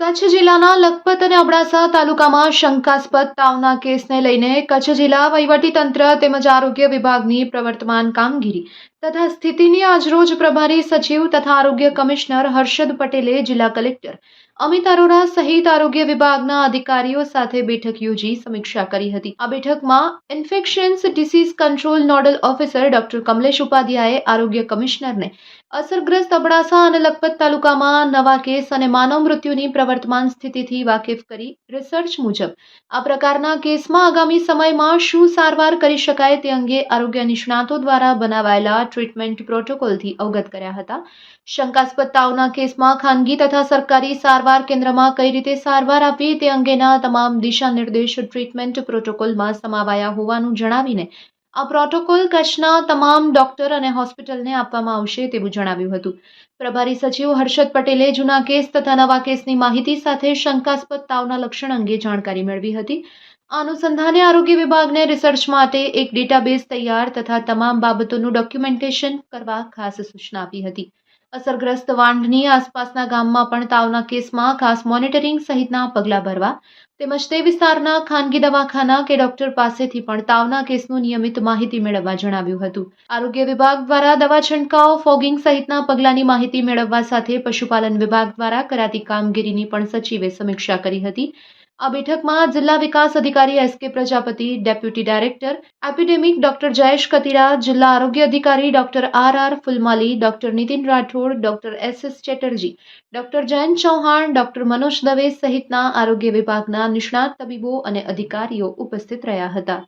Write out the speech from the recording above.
કચ્છ જિલ્લાના લખપત અને અબડાસા તાલુકામાં શંકાસ્પદ તાવના કેસને લઈને કચ્છ જિલ્લા વહીવટી તંત્ર તેમજ આરોગ્ય વિભાગની પ્રવર્તમાન કામગીરી તથા સ્થિતિની આજરોજ પ્રભારી સચિવ તથા આરોગ્ય કમિશનર હર્ષદ પટેલે જિલ્લા કલેક્ટર અમિત અરોરા સહિત આરોગ્ય વિભાગના અધિકારીઓ સાથે બેઠક યોજી સમીક્ષા કરી હતી. આ બેઠકમાં infections disease control nodal officer doctor Kamlesh ઉપાધ્યાયે આરોગ્ય કમિશનરને અસરગ્રસ્ત અબડાસા અને લખપત તાલુકામાં નવા કેસ અને માનવ મૃત્યુની પ્રવર્તમાન સ્થિતિથી વાકેફ કરી રિસર્ચ મુજબ આ પ્રકારના કેસમાં આગામી સમયમાં શું સારવાર કરી શકાય તે અંગે આરોગ્ય નિષ્ણાતો દ્વારા બનાવાયેલા ટ્રીટમેન્ટ પ્રોટોકોલથી અવગત કર્યા હતા. શંકાસ્પદ તાવના કેસમાં ખાનગી તથા સરકારી સારવાર કેન્દ્રમાં કઈ રીતે સારવાર આપવી તે અંગેના તમામ દિશા નિર્દેશ ટ્રીટમેન્ટ પ્રોટોકોલમાં સમાવાયા હોવાનું જણાવીને આ પ્રોટોકોલ કચ્છના તમામ ડોક્ટર અને હોસ્પિટલને આપવામાં આવશે તેવું જણાવ્યું હતું. પ્રભારી સચિવ હર્ષદ પટેલે જૂના કેસ તથા નવા કેસની માહિતી સાથે શંકાસ્પદ તાવના લક્ષણ અંગે જાણકારી મેળવી હતી. અનુસંધાને આરોગ્ય વિભાગને રિસર્ચ માટે એક ડેટાબેઝ તૈયાર તથા તમામ બાબતોનું ડોક્યુમેન્ટેશન કરવા ખાસ સૂચના આપી હતી. અસરગ્રસ્ત વાંઢની આસપાસના ગામમાં પણ તાવના કેસમાં ખાસ મોનિટરિંગ સહિતના પગલાં ભરવા તેમજ તે વિસ્તારના ખાનગી દવાખાના કે ડોક્ટર પાસેથી પણ તાવના કેસનું નિયમિત માહિતી મેળવવા જણાવ્યું હતું. આરોગ્ય વિભાગ દ્વારા દવા છંટકાવ, ફોગિંગ સહિતના પગલાંની માહિતી મેળવવા સાથે પશુપાલન વિભાગ દ્વારા કરાતી કામગીરીની પણ સચિવે સમીક્ષા કરી હતી. આ બેઠકમાં જિલ્લા વિકાસ અધિકારી S K Prajapati, deputy director, epidemic doctor Jayesh Katira, જિલ્લા આરોગ્ય અધિકારી doctor R R Phulmali, doctor Nitin Rathod, doctor S S Chatterjee, doctor Jayant Chauhan, doctor Manoj Dave સહિતના આરોગ્ય વિભાગના નિષ્ણાત તબીબો અને અધિકારીઓ ઉપસ્થિત રહ્યા હતા.